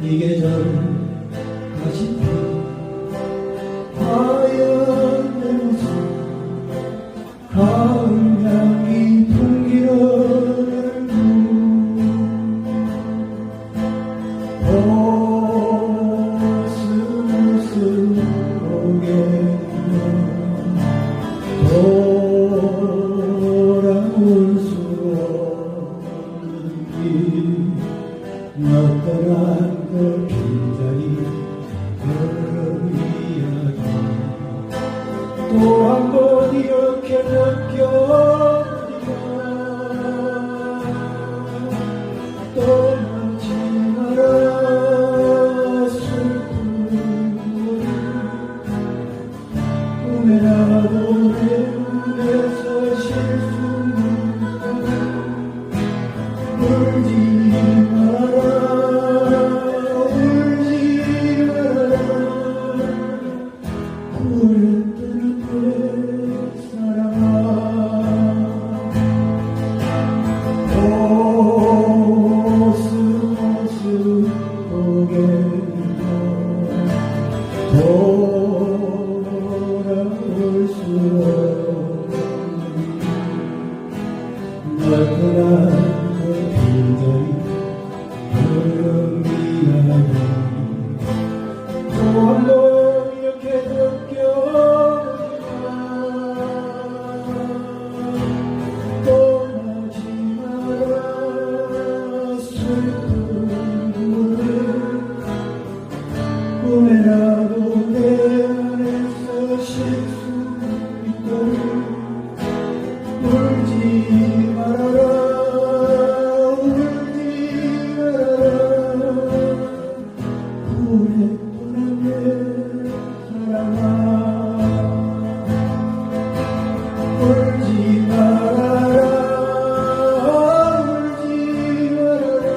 이 계절 다시 하얀 내 모습 가을 향기 풍기는 돌아올 수 없는 길너 떠난 또 한 번 이렇게 느껴지 돌아올 수 없는 넓구나 보내라고 내 안에서 실수 있고 울지 말아라 울지 말아라. 후회 떠난 내 사랑아 울지 말아라 울지 말아라